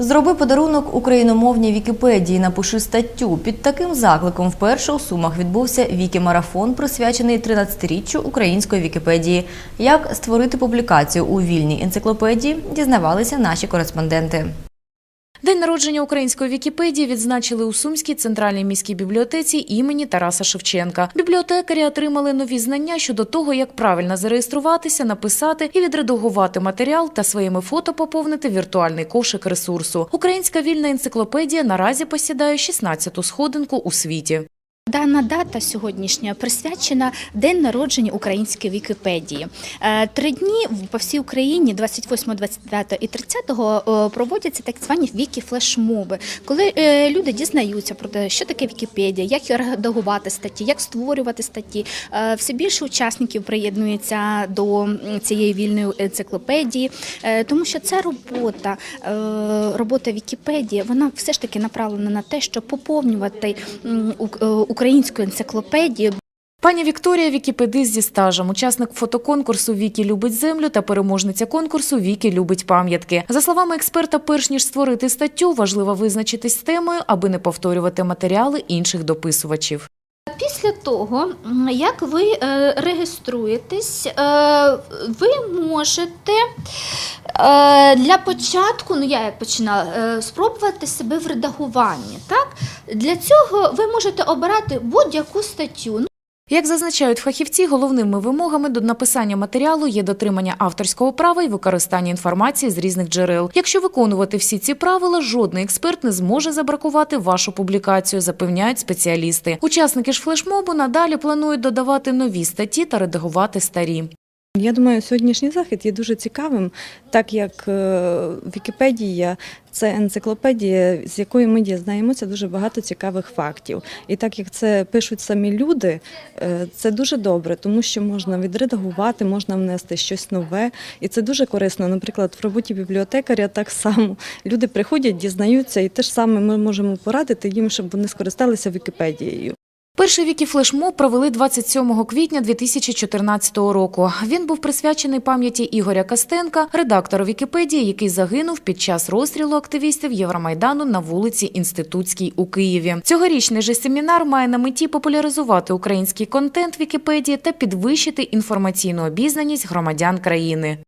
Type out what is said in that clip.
Зроби подарунок україномовній Вікіпедії. Напиши статтю. Під таким закликом вперше у Сумах відбувся Вікімарафон, присвячений 13-річчю української Вікіпедії. Як створити публікацію у вільній енциклопедії, дізнавалися наші кореспонденти. День народження української Вікіпедії відзначили у Сумській центральній міській бібліотеці імені Тараса Шевченка. Бібліотекарі отримали нові знання щодо того, як правильно зареєструватися, написати і відредагувати матеріал та своїми фото поповнити віртуальний кошик ресурсу. Українська вільна енциклопедія наразі посідає 16-ту сходинку у світі. Дана дата сьогоднішня присвячена День народження української Вікіпедії. Е, Три дні по всій Україні, 28, 29 і 30, е, проводяться так звані вікі-флешмоби, коли е, люди дізнаються про те, що таке Вікіпедія, як редагувати статті, як створювати статті. Все більше учасників приєднується до цієї вільної енциклопедії, тому що ця робота, робота Вікіпедії, вона все ж таки направлена на те, щоб поповнювати м, ук- е, українську енциклопедію. Пані Вікторія Вікіпедист зі стажем, учасник фотоконкурсу Вікі любить землю та переможниця конкурсу Вікі любить пам'ятки. За словами експерта, перш ніж створити статтю, важливо визначитись з темою, аби не повторювати матеріали інших дописувачів. Після того, як ви е, реєструєтесь, е, ви можете е, для початку, ну я як починала, спробувати себе в редагуванні. Так? Для цього ви можете обирати будь-яку статтю. Як зазначають фахівці, головними вимогами до написання матеріалу є дотримання авторського права і використання інформації з різних джерел. Якщо виконувати всі ці правила, жодний експерт не зможе забракувати вашу публікацію, запевняють спеціалісти. Учасники ж флешмобу надалі планують додавати нові статті та редагувати старі. Я думаю, сьогоднішній захід є дуже цікавим, так як е, Вікіпедія це енциклопедія, з якої ми дізнаємося дуже багато цікавих фактів. І так як це пишуть самі люди, е, це дуже добре, тому що можна відредагувати, можна внести щось нове, і це дуже корисно. Наприклад, в роботі бібліотекаря так само люди приходять, дізнаються, і те ж саме ми можемо порадити їм, щоб вони скористалися Вікіпедією. Перший вікіфлешмоб провели 27 квітня 2014 року. Він був присвячений пам'яті Ігоря Костенка, редактора Вікіпедії, який загинув під час розстрілу активістів Євромайдану на вулиці Інститутській у Києві. Цьогорічний же семінар має на меті популяризувати український контент Вікіпедії та підвищити інформаційну обізнаність громадян країни.